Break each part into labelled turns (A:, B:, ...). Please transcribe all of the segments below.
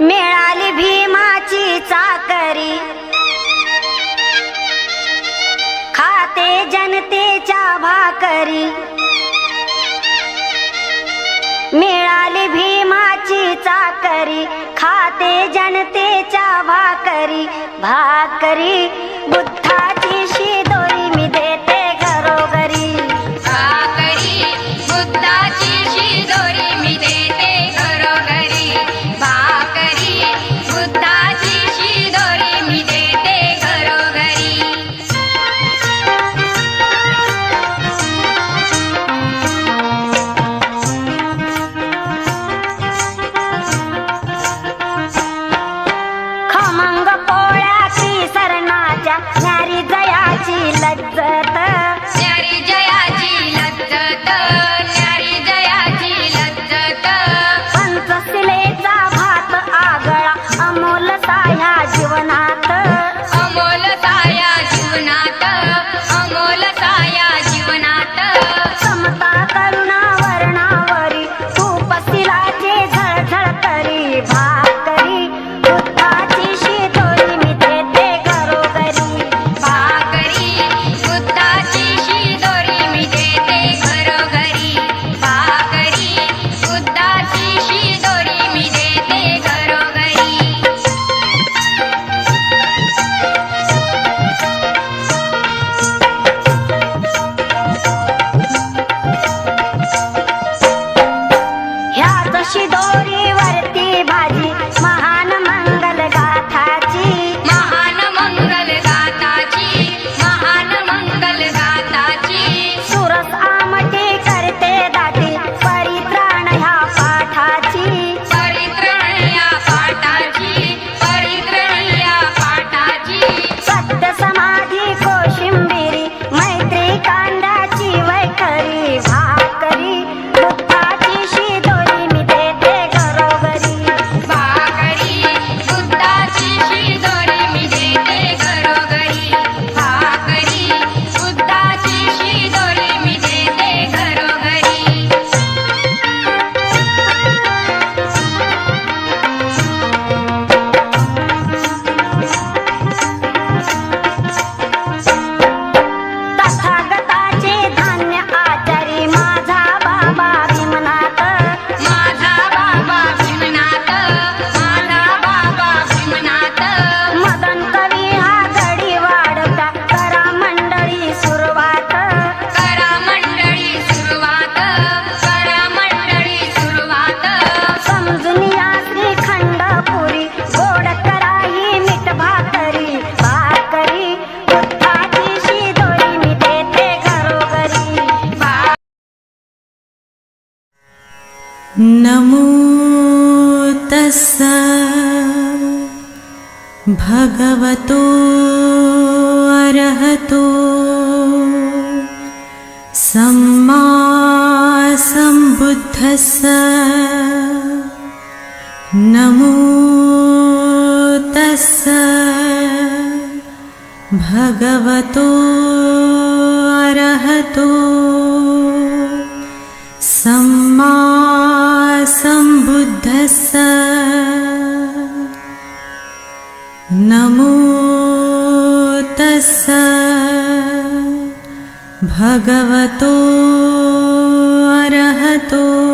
A: मिळाली भीमाची चाकरी. खाते जनतेच्या भाकरी. मिळाली भीमाची चाकरी खाते जनतेच्या भाकरी. भाकरी
B: बुद्ध भगवतो सम्माबुद्ध स नमो तस्स भगवतो अरहतो।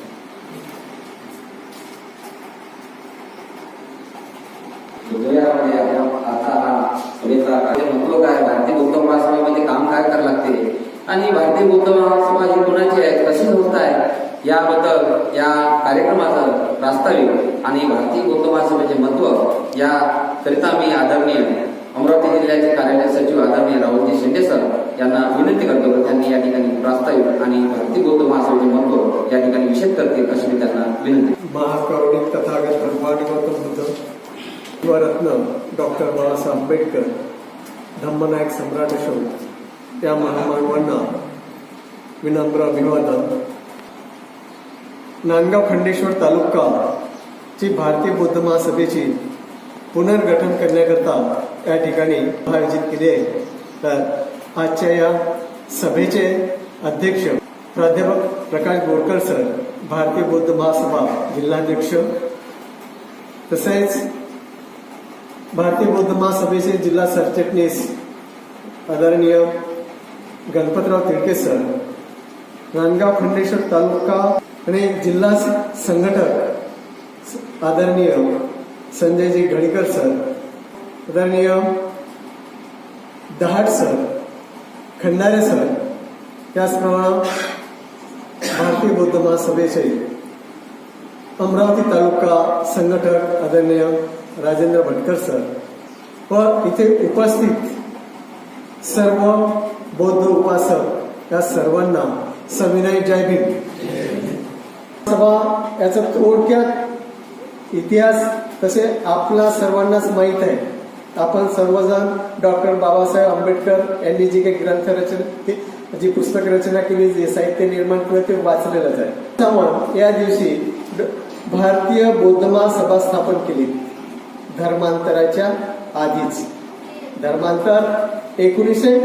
C: आपण आता हा सभेचा महत्त्व काय भारतीय बौद्ध काम काय करावं लागते आणि भारतीय बौद्ध महासभा ही कोणाची आहे कशी संस्था आहे याबद्दल या कार्यक्रमाचं प्रास्ताविक आणि भारतीय बौद्ध महासभेचे महत्त्व या करिता मी आदरणीय अमरावती जिल्ह्याचे कार्यालय सचिव आदरणीय राहुलजी शिंदे सर यांना विनंती करतो त्यांनी या ठिकाणी प्रास्ताविक आणि भारतीय बौद्ध महासभेचे महत्त्व या ठिकाणी निषेध करतील अशी मी त्यांना विनंती
D: महाकारुणिक तथागत भगवान गौतम शिवरत्न युवरत्न डॉक्टर बाबासाहेब आंबेडकर धम्मनायक सम्राट अशोक या महामानवांना विनम्र अभिवादन. नांदगाव खंडेश्वर तालुका ची भारतीय बौद्ध महासभेची पुनर्गठन करण्याकरता या ठिकाणी आयोजित केले आहे. तर आजच्या या सभेचे अध्यक्ष प्राध्यापक प्रकाश बोरकर सर भारतीय बौद्ध महासभा जिल्हाध्यक्ष. तसेच भारतीय बौद्ध महासभेचे जिल्हा सरचिटणीस आदरणीय गणपतराव तिडके सर नांदगाव खंडेश्वर तालुका आणि जिल्हा संघटक आदरणीय संजयजी घडीकर सर आदरणीय दहाट सर खंडारे सर त्याचप्रमाणे भारतीय बौद्ध महासभेचे अमरावती तालुका संघटक आदरणीय राजेंद्र भटकर सर. व इथे उपस्थित सर्व बौद्ध उपासक या सर्वांना सविनय जय भीम. सभा याचा थोडक्यात इतिहास तसे आपला सर्वांनाच माहीत आहे. आपण सर्वजण डॉक्टर बाबासाहेब आंबेडकर यांनी जी काही ग्रंथ रचना जी पुस्तक रचना केली जे साहित्य निर्माण केलं ते वाचलेलंच आहे. त्यामुळे या दिवशी भारतीय बौद्ध महासभा स्थापन केली. धर्मांतराच्या आधीच. धर्मांतर एकोणीसशे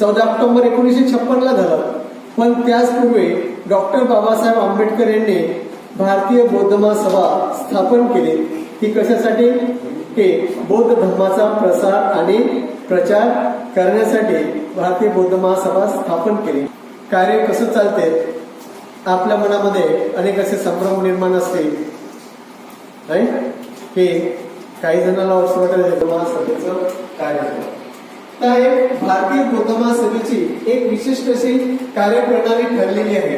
D: चौदा ऑक्टोबर एकोणीसशे छप्पनला झालं. पण त्याचपूर्वी डॉक्टर बाबासाहेब आंबेडकर यांनी भारतीय बौद्ध महासभा स्थापन केली. ती कशासाठी? की बौद्ध धर्माचा प्रसार आणि प्रचार करण्यासाठी भारतीय बौद्ध महासभा स्थापन केली. कार्य कसं चालते? आपल्या मनामध्ये अनेक असे संभ्रम निर्माण असतील. की काही जणांना असं वाटतं महासभेचं कार्य तर भारतीय बौद्ध सभेची एक विशिष्ट अशी कार्यप्रणाली ठरलेली आहे.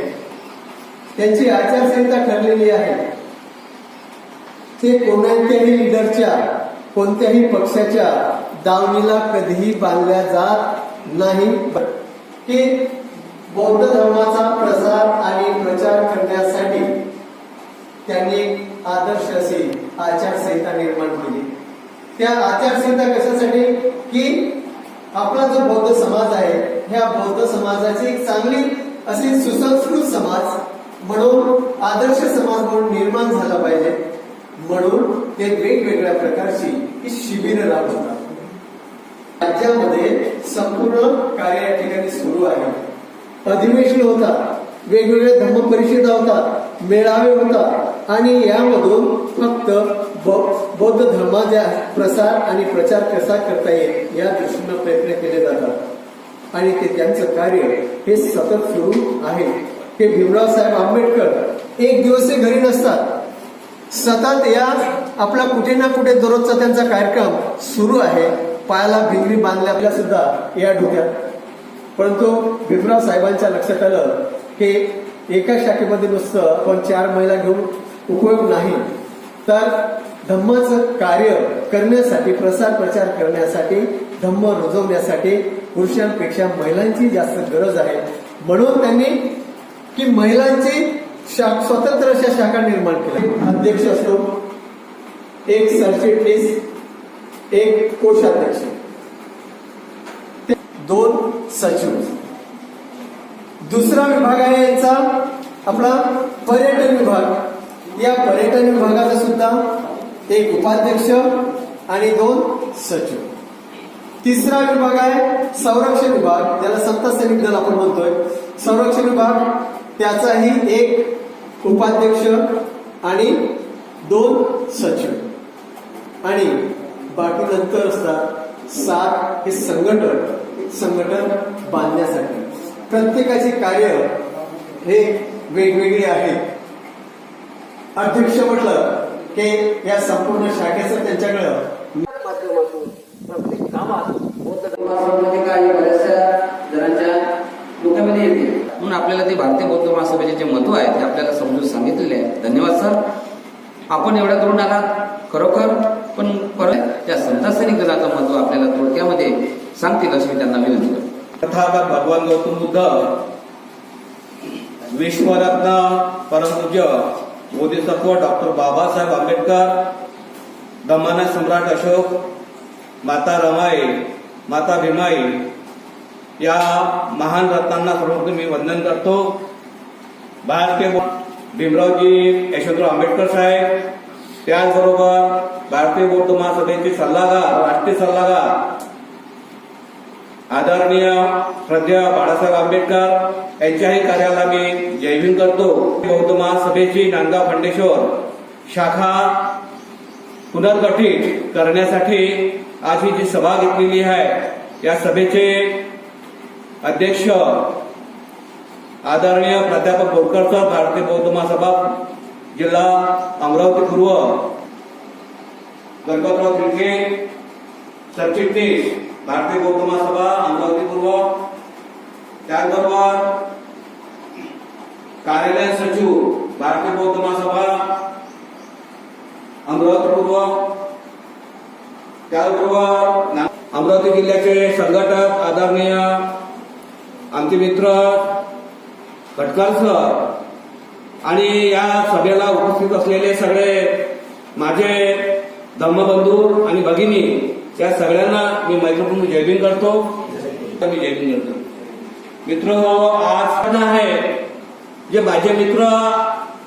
D: त्यांची आचारसंहिता ठरलेली आहे. ते कोणत्याही लिडरच्या कोणत्याही पक्षाच्या दावणीला कधीही बांधल्या जात नाही. हे बौद्ध धर्माचा प्रसार आणि प्रचार करण्यासाठी त्यांनी एक आदर्श असेल आचारसंहिता निर्माण केली. त्या आचारसंहिता कशासाठी? की आपला जो बौद्ध समाज आहे ह्या बौद्ध समाजाची एक चांगली अशी सुसंस्कृत समाज म्हणून आदर्श समाज म्हणून निर्माण झाला पाहिजे. म्हणून ते वेगवेगळ्या प्रकारची ही शिबिरं राबवतात. राज्यामध्ये संपूर्ण कार्य या ठिकाणी सुरू आहे. अधिवेशन होतात वेगवेगळ्या धर्म परिषदा होतात मेळावे होतात आणि यामधून फक्त बौद्ध धर्माचा प्रसार आणि प्रचार कसा करता येईल या दृष्टीनं प्रयत्न केले जातात. आणि ते त्यांचं कार्य हे सतत सुरू आहे. हे भीमराव साहेब आंबेडकर एक दिवस ते घरी नसतात. सतत या आपला कुठे ना कुठे दररोजचा त्यांचा कार्यक्रम सुरू आहे. पायाला भिंगरी बांधल्या सुद्धा या डोक्यात. परंतु भीमराव साहेबांच्या लक्षात आलं की एका शाखेमध्ये नुसतं आपण चार महिला घेऊन उपयोग नाही. तर धम्माचं कार्य करण्यासाठी प्रसार प्रचार करण्यासाठी धम्म रुजवण्यासाठी पुरुषांपेक्षा महिलांची जास्त गरज आहे. म्हणून त्यांनी की महिलांची स्वतंत्र अशा शाखा निर्माण केल्या. अध्यक्ष असतो एक सरचिटणीस एक कोषाध्यक्ष. ते दोन सचिव. दुसरा विभाग आहे यांचा आपला पर्यटन विभाग. या पर्यटन विभागाचा सुद्धा एक उपाध्यक्ष आणि दोन सचिव. तिसरा विभाग आहे संरक्षण विभाग ज्याला संत सैनिक दल आपण म्हणतोय. संरक्षण विभाग त्याचाही एक उपाध्यक्ष आणि दोन सचिव. आणि बाकी नंतर असतात सात हे संघटन संघटन बांधण्यासाठी. प्रत्येकाचे कार्य हे वेगवेगळे आहेत. अध्यक्ष म्हटलं की या संपूर्ण शाखेचं त्यांच्याकडं
C: बऱ्याचशा जणांच्या डोक्यामध्ये येते. म्हणून आपल्याला ते भारतीय बौद्ध महासभेचे जे महत्त्व आहे ते आपल्याला समजून सांगितलेले आहे. धन्यवाद सर. आपण एवढ्या करून आलात खरोखर पण परत त्या संतासरी गणाचं महत्त्व आपल्याला थोडक्यामध्ये सांगतील अशी मी त्यांना विनंती करतो.
E: तथागत भगवान गौतम बुद्ध विश्वरत्न परमपूज्य बोधिसत्व डॉक्टर बाबासाहेब आंबेडकर दमाना सम्राट अशोक माता रमाई माता भीमाई या महान रत्नांना सर्वप्रथम मी वंदन करतो. भारतीय भीमरावजी यशवंतराव आंबेडकर साहेब त्याचबरोबर भारतीय बौद्ध महासभेचे सल्लागार राष्ट्रीय सल्लागार आदरणीय श्रद्धेय बाळासाहेब आंबेडकर यांच्याही कार्याला मी जयभीम करतो. बौद्ध महासभेची नांदगाव खंडेश्वर शाखा पुनर्गठित करण्यासाठी आज ही जी सभा घेतलेली आहे या सभेचे अध्यक्ष आदरणीय प्राध्यापक बोरकर सर भारतीय बौद्ध महासभा जिल्हा अमरावती पूर्व गणपतराव तिडके सरचिटणीस भारतीय बौद्ध महासभा अमरावती पूर्व त्याचबरोबर कार्यालय सचिव भारतीय बौद्ध महासभा अमरावती पूर्व त्याचबरोबर अमरावती जिल्ह्याचे संघटक आदरणीय आमचे मित्र खटकाल सर आणि या सभेला उपस्थित असलेले सगळे माझे धम्मबंधू आणि भगिनी या सगळ्यांना मी मैत्रीपूर्ण जयभीम करतो. मी जयभीम करतो. मित्र आज आहे. जे माझे मित्र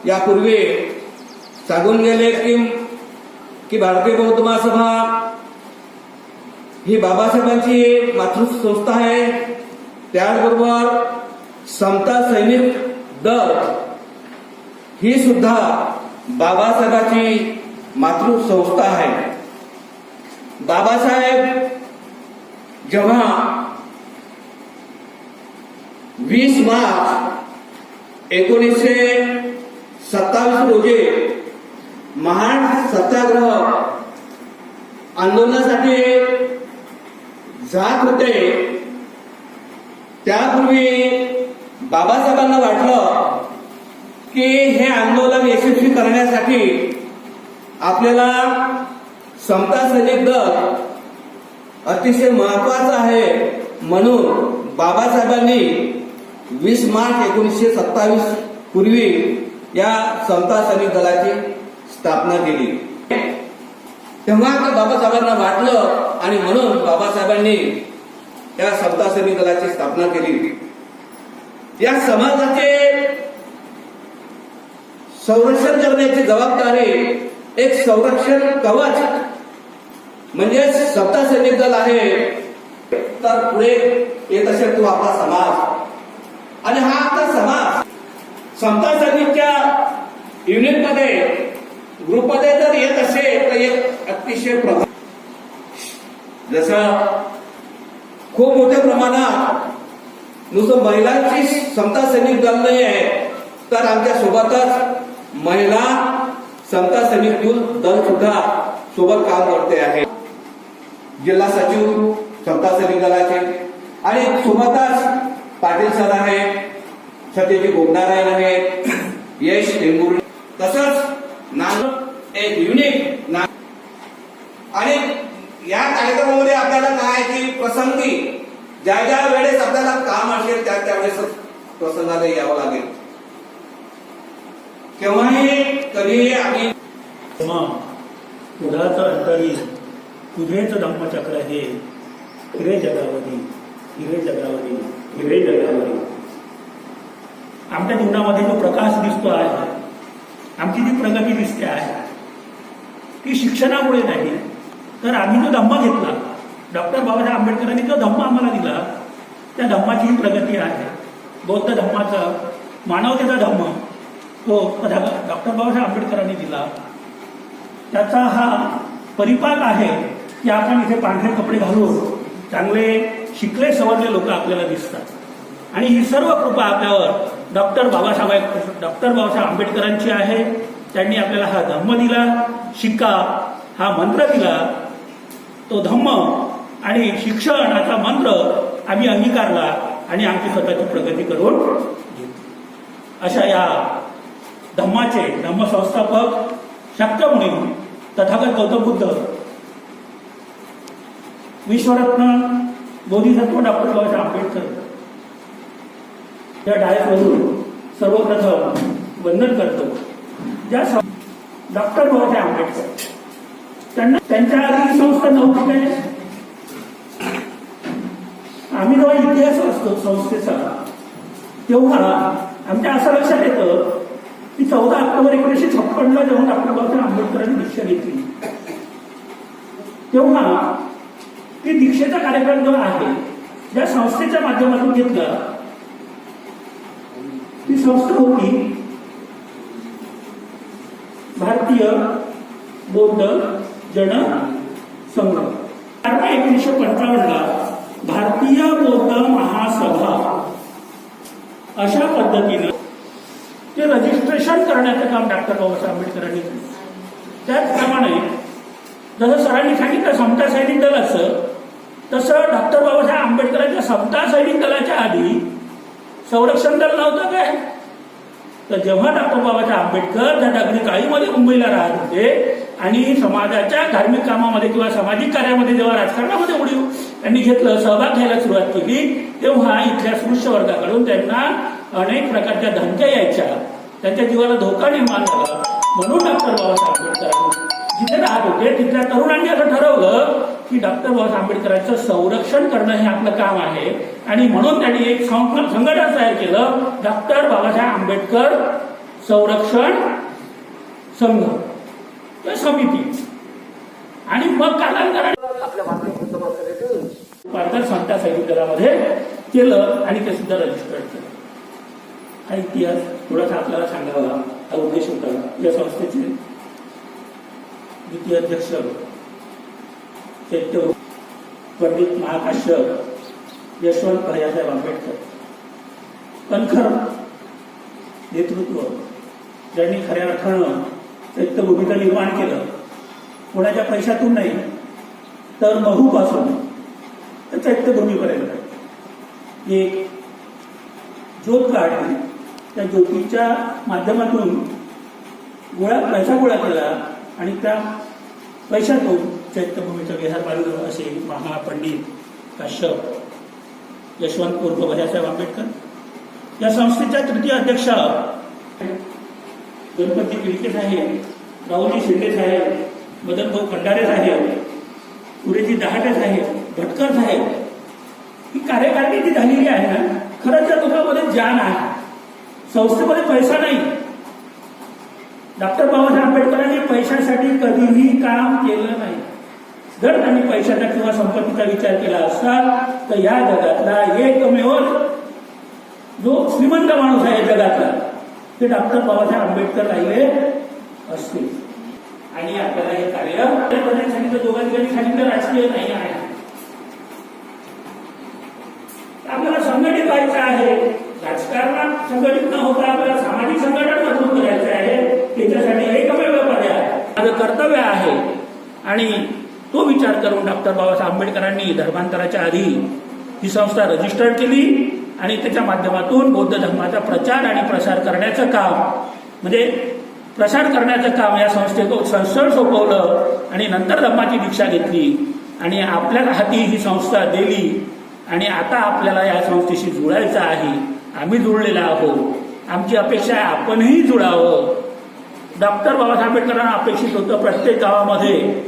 E: यापूर्वी सांगून गेले की की भारतीय बौद्ध महासभा ही बाबासाहेबांची मातृसंस्था आहे. त्याचबरोबर समता सैनिक दल ही सुद्धा बाबासाहेबांची मातृसंस्था आहे. बाबासाहेब जेव्हा वीस मार्च एकोणीसशे सत्तावीस रोजी महान सत्याग्रह आंदोलनासाठी जात होते त्यापूर्वी बाबासाहेबांना वाटलं की हे आंदोलन यशस्वी करण्यासाठी आपल्याला समता सैनिक दल अतिशय महत्वाचं आहे म्हणून बाबासाहेबांनी वीस मार्च एकोणीसशे सत्तावीस पूर्वी या समता सैनिक दलाची स्थापना केली. तेव्हा ते बाबासाहेबांना वाटलं आणि म्हणून बाबासाहेबांनी या समता सैनिक दलाची स्थापना केली. या समाजाचे संरक्षण करण्याची जबाबदारी एक संरक्षण कवच म्हणजे सत्ता सैनिक दल आहे तर पुढे येत असेल तो आपला समाज. आणि हा आपला समाज समता सैनिकच्या युनिटमध्ये ग्रुपमध्ये जर येत असेल तर एक अतिशय प्रभाव जसं खूप मोठ्या प्रमाणात नुसतं महिलांची समता सैनिक दल नाही आहे तर आमच्या सोबतच महिला समता सैनिक दल दल सुद्धा सोबत काम करते आहे. जिल्हा सचिव समता सलिंगलाचे आणि सोबतच पाटील सर आहे. सत्यजी गोपनारायण आहे. यश टेंगुर्णे तसंच नान एक युनिक ना आणि या कार्यक्रमामध्ये आपल्याला काय की प्रसंगी ज्या ज्या वेळेस आपल्याला काम असेल त्या त्यावेळेस प्रसंगाला यावं लागेल. केव्हाही कधीही आम्ही
F: तेव्हा पुढाचं अंतरी तुझेच धम्मचक्र हे. हिरे जगावरी हिरे जगावरी हिरे जगावरी आमच्या जीवनामध्ये जो प्रकाश दिसतो आहे आमची जी प्रगती दिसते आहे ती शिक्षणामुळे नाही. तर आम्ही जो धम्म घेतला डॉक्टर बाबासाहेब आंबेडकरांनी जो धम्म आम्हाला दिला त्या धम्माची ही प्रगती आहे. बौद्ध धम्माचा मानवतेचा धम्म तो डॉक्टर बाबासाहेब आंबेडकरांनी दिला. त्याचा हा परिपाक आहे की आपण इथे पांढरे कपडे घालून चांगले शिकले सवरले लोक आपल्याला दिसतात. आणि ही सर्व कृपा आपल्यावर डॉक्टर बाबासाहेब डॉक्टर बाबासाहेब आंबेडकरांची आहे. त्यांनी आपल्याला हा धम्म दिला शिक्का हा मंत्र दिला. तो धम्म आणि शिक्षणाचा मंत्र आम्ही अंगीकारला आणि आमची स्वतःची प्रगती करून घेतली अशा या धम्माचे धम्मसंस्थापक म्हणून तथागत गौतम बुद्ध विश्वरत्न बोधिसत्व डॉक्टर बाबासाहेब आंबेडकर या डायसवरून सर्वप्रथम वंदन करतो. ज्या डॉक्टर बाबासाहेब आंबेडकर. त्यांना त्यांच्या आधी संस्था नव्हती काय? आम्ही जेव्हा इतिहास असतो संस्थेचा तेव्हा आमच्या असं लक्षात येतं की चौदा ऑक्टोबर एकोणीसशे छप्पनला जेव्हा डॉक्टर बाबासाहेब आंबेडकरांनी दीक्षा घेतली तेव्हा ती दीक्षेचा कार्यक्रम जो आहे ज्या संस्थेच्या माध्यमातून घेतलं ती संस्था होती भारतीय बौद्ध जन संघ. एकोणीसशे एकोणीसशे पंचावन्नला भारतीय बौद्ध महासभा अशा पद्धतीनं ते रजिस्ट्रेशन करण्याचं काम डॉक्टर बाबासाहेब आंबेडकरांनी केलं. त्याचप्रमाणे जसं सरांनी सांगितलं समता सैनिक दलाचं तसं डॉक्टर बाबासाहेब आंबेडकरांच्या समता सैनिक दलाच्या आधी संरक्षण दल नव्हतं काय? तर जेव्हा डॉक्टर बाबासाहेब आंबेडकर त्या दगडी काळीमध्ये मुंबईला राहत होते आणि समाजाच्या धार्मिक कामामध्ये किंवा सामाजिक कार्यामध्ये जेव्हा राजकारणामध्ये उडी त्यांनी घेतलं सहभाग घ्यायला सुरुवात केली तेव्हा इथल्या स्पृश्य वर्गाकडून त्यांना अनेक प्रकारच्या धमक्या यायच्या. त्यांच्या जीवाला धोका निर्माण झाला. म्हणून डॉक्टर बाबासाहेब आंबेडकर जिथे राहत होते तिथल्या तरुणांनी असं ठरवलं की डॉक्टर बाबासाहेब आंबेडकरांचं संरक्षण करणं हे आपलं काम आहे. आणि म्हणून त्यांनी एक संघटन तयार केलं डॉक्टर बाबासाहेब आंबेडकर संरक्षण संघ. समिती. आणि मग कालांतराने सैनिक दलामध्ये केलं आणि ते सुद्धा रजिस्टर्ड केलं. हा इतिहास थोडासा आपल्याला सांगावा हा उद्देश होता. या संस्थेचे द्वितीय अध्यक्ष चैत्य पंडित महाकाश यशवंत भैयासाहेब आंबेडकर. कणखर नेतृत्व ज्यांनी खऱ्या अर्थानं चैत्यभूमीचं निर्माण केलं कोणाच्या पैशातून नाही तर महूपासून तर चैत्यभूमीपर्यंत एक ज्योत काढली त्या ज्योतीच्या माध्यमातून गोळा पैसा गोळा केला आणि त्या पैशातून चैत्यभूमीचं विहार बांधलं असे महापंडित काश्यप यशवंत उर्फ भैयासाहेब आंबेडकर. या संस्थेच्या तृतीय अध्यक्ष गणपती किळके साहेब राहुली शिंदे साहेब मदन भाऊ खंडारे साहेब पुरेजी दहाटे साहेब भटकर साहेब ही कार्यकारिणी जी झालेली आहे ना खरंच त्या लोकांमध्ये जान आहे. संस्थेमध्ये पैसा नाही. डॉक्टर बाबासाहेब आंबेडकरांनी पैशासाठी कधीही काम केलं नाही. जर त्यांनी पैशाचा किंवा संपत्तीचा विचार केला असता तर या जगातला एकमेव जो श्रीमंत माणूस आहे जगातला ते डॉक्टर बाबासाहेब आंबेडकर राहिले असते आणि आपल्याला हे कार्य त्याबद्दल सांगितलं दोघांनी सांगितलं राजकीय नाही आहे. आपल्याला संघटित व्हायचं आहे. राजकारणात संघटित न होता आपल्याला सामाजिक संघटन मजबूत करायचं आहे. त्याच्यासाठी एकमेव पर्याय. माझं कर्तव्य आहे. आणि करून डॉक्टर बाबासाहेब आंबेडकरांनी धर्मांतराच्या आधी ही संस्था रजिस्टर्ड केली आणि त्याच्या माध्यमातून बौद्ध धर्माचा प्रचार आणि प्रसार करण्याचं काम म्हणजे प्रसार करण्याचं काम या संस्थेचं संस्थळ सोपवलं आणि नंतर धर्माची दीक्षा घेतली आणि आपल्या हाती ही संस्था दिली आणि आता आपल्याला या संस्थेशी जुळायचं आहे. आम्ही जुळलेला आहोत. आमची अपेक्षा आहे आपणही जुळावं. डॉक्टर बाबासाहेब आंबेडकरांना अपेक्षित होतं प्रत्येक गावामध्ये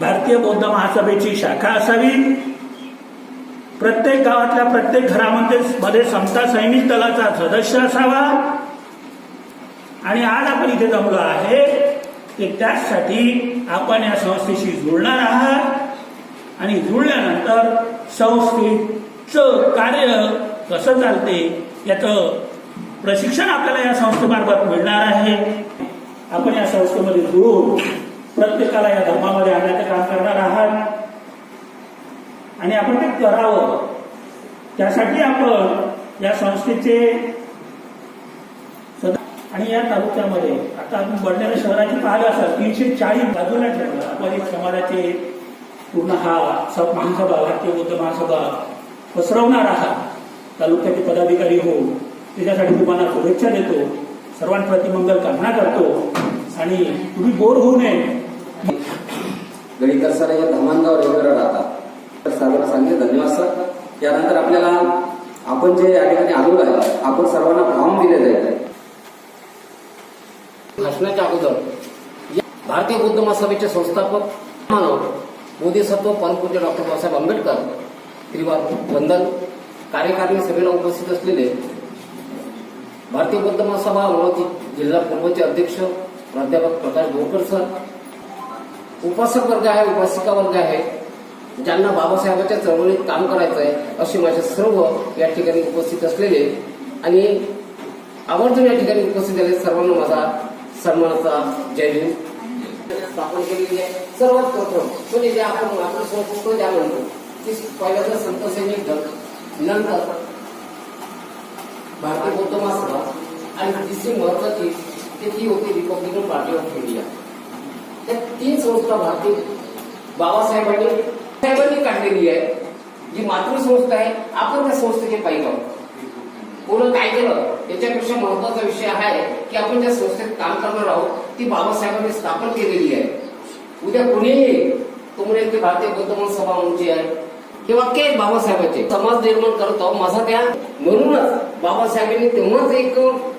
F: भारतीय बौद्ध महासभेची शाखा असावी. प्रत्येक गावातल्या प्रत्येक घरामध्ये मध्ये समता सैनिक दलाचा सदस्य असावा. आणि आज आपण इथे जमलो आहे की त्याचसाठी आपण या संस्थेशी जुळणार आहात. आणि जुळल्यानंतर संस्थेचं कार्य कसं चालते याचं प्रशिक्षण आपल्याला या संस्थेमार्फत मिळणार आहे. आपण या संस्थेमध्ये जुळून प्रत्येकाला या धर्मामध्ये आणण्याचं काम करणार आहात. आणि आपण ते करावं. त्यासाठी आपण या संस्थेचे आणि या तालुक्यामध्ये आता आपण बडनेरा शहराची पाहिलं असाल तीनशे चाळीस बाजूला ठेवलं. आपण एक समाजाचे पूर्ण हा सब महासभा भारतीय बौद्ध महासभा पसरवणार आहात. तालुक्याचे पदाधिकारी हो त्याच्यासाठी तुम्हाला शुभेच्छा देतो. सर्वांप्रती मंगल कामना करतो. आणि तुम्ही बोर होऊ नये.
C: गडीकर सर या धर्मांगावर वेगवेगळं राहतात. तर सर्वांना सांगितलं धन्यवाद सर. यानंतर आपल्याला आपण जे या ठिकाणी आलो आहे आपण सर्वांना फॉर्म दिले जाईल.
G: भाषणाच्या अगोदर भारतीय बुद्ध महासभेचे संस्थापक मानव बोधिसत्व परमपूज्य डॉक्टर बाबासाहेब आंबेडकर त्रिवार वंदन कार्यकारिणी सभेला उपस्थित असलेले भारतीय बुद्ध महासभा अमरावती जिल्हा पूर्वचे अध्यक्ष प्राध्यापक प्रकाश बोरकर सर उपासक वर्ग आहे उपासिका वर्ग आहे. ज्यांना बाबासाहेबांच्या चळवळीत काम करायचं आहे असे माझे सर्व या ठिकाणी उपस्थित असलेले आणि आवर्जून या ठिकाणी उपस्थित झाले सर्वांना माझा सन्मानाचा जय भीम. स्थापन केलेली आहे. सर्वात प्रथम म्हणजे जे आपण आपली संस्कृत ज्या म्हणतो ती पहिल्यांदा संत सैनिक दल नंतर भारतीय बौद्ध महासभा आणि तिसरी महत्वाची ते ती होती रिपब्लिकन पार्टी ऑफ इंडिया. त्या तीन संस्था भारतीय बाबासाहेबांनी साहेबांनी काढलेली आहे जी मातृसंस्था आहे आपण त्या संस्थेचे पाहिजे आहोत कोण काय केलं? याच्यापेक्षा महत्त्वाचा विषय हा आहे की आपण ज्या संस्थेत काम करणार आहोत ती बाबासाहेबांनी स्थापन केलेली आहे. उद्या कुणीही तो म्हणेल की भारतीय बौद्ध सभा आमची आहे. हे वाक्य आहे बाबासाहेबांचे समाज निर्माण करत आहोत माझा त्या म्हणूनच बाबासाहेबांनी तेव्हाच एक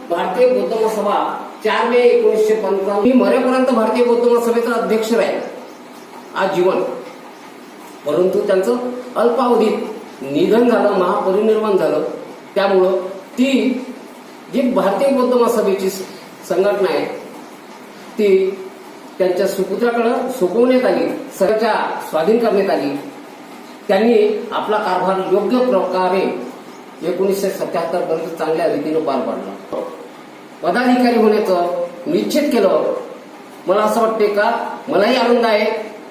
G: भारतीय बौद्ध सभा चार मे एकोणीसशे पंचावन्न मी मरेपर्यंत भारतीय बौद्ध महासभेचा अध्यक्ष राहील आजीवन परंतु त्यांचं अल्पावधीत निधन झालं महापरिनिर्वाण झालं. त्यामुळं ती जी भारतीय बौद्ध महासभेची संघटना आहे ती त्यांच्या सुपुत्राकडं सोपवण्यात आली सरच्या स्वाधीन करण्यात आली. त्यांनी आपला कारभार योग्य प्रकारे एकोणीसशे सत्याहत्तर पर्यंत चांगल्या रीतीनं पार पाडला. पदाधिकारी होण्याचं निश्चित केलं. मला असं वाटते का मलाही आनंद आहे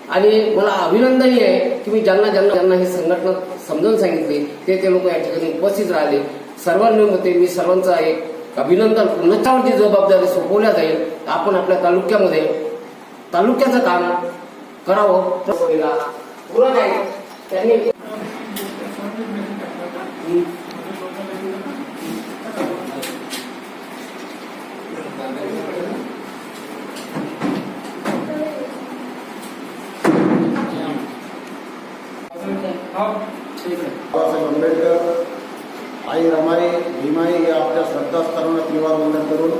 G: आणि मला अभिनंदनही आहे की मी ज्यांना ज्यांना ज्यांना ही संघटना समजून सांगितली ते ते लोक या ठिकाणी उपस्थित राहिले. सर्वांनी होते मी सर्वांचं एक अभिनंदन. पुन्हा जबाबदारी सोपवल्या जाईल आपण आपल्या तालुक्यामध्ये तालुक्याचं काम करावं. पूरक आहे त्यांनी
H: बाबासाहेब आंबेडकर आई रमाई भीमाई या आपल्या श्रद्धास्थानाला त्रिवार वंदन करून